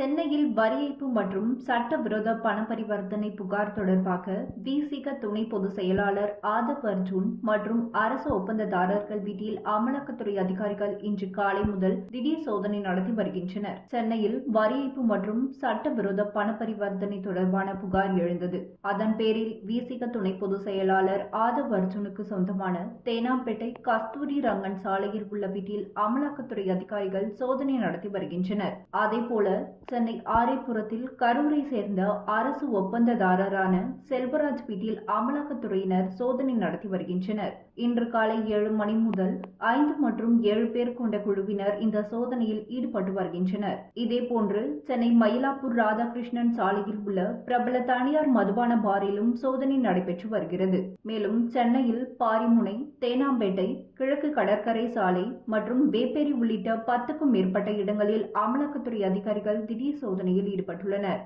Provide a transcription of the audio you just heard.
சென்னையில் வரி ஏய்ப்பு மற்றும் சட்டவிரோத பண பரிவர்த்தனை புகார் தொடர்பாக விசிக துணை பொதுச் செயலாளர் ஆதவ் அர்ஜுன் மற்றும் அரசு ஒப்பந்ததாரர்கள் வீட்டில் அமலாக்கத்துறை அதிகாரிகள் இன்று காலை முதல் திடீர் சோதனை நடத்தி வருகின்றனர். சென்னையில் வரி ஏய்ப்பு மற்றும் சட்டவிரோத பண பரிவர்த்தனை தொடர்பான புகார் எழுந்தது. அதன் பேரில் விசிக துணை பொதுச் செயலாளர் ஆதவ் அர்ஜுனுக்கு சொந்தமான தேனாம்பேட்டை கஸ்தூரி ரங்கன் சாலையில் உள்ள வீட்டில் அமலாக்கத்துறை அதிகாரிகள் சோதனை நடத்தி வருகின்றனர். அதேபோல சென்னை ஆரைப்புறத்தில் கரூரை சேர்ந்த அரசு ஒப்பந்ததாரரான செல்வராஜ் வீட்டில் அமலாக்கத்துறையினர் சோதனை நடத்தி வருகின்றனர். இன்று காலை ஏழு மணி முதல் ஐந்து மற்றும் ஏழு பேர் கொண்ட குழுவினர் இந்த சோதனையில் ஈடுபட்டு வருகின்றனர். இதேபோன்று சென்னை மயிலாப்பூர் ராதாகிருஷ்ணன் சாலையில் உள்ள பிரபல தனியார் மதுபான பாரிலும் சோதனை நடைபெற்று வருகிறது. மேலும் சென்னையில் பாரிமுனை தேனாம்பேட்டை கிழக்கு கடற்கரை சாலை மற்றும் வேப்பேரி உள்ளிட்ட பத்துக்கும் மேற்பட்ட இடங்களில் அமலாக்கத்துறை அதிகாரிகள் திடீர் சோதனையில் ஈடுபட்டுள்ளனர்.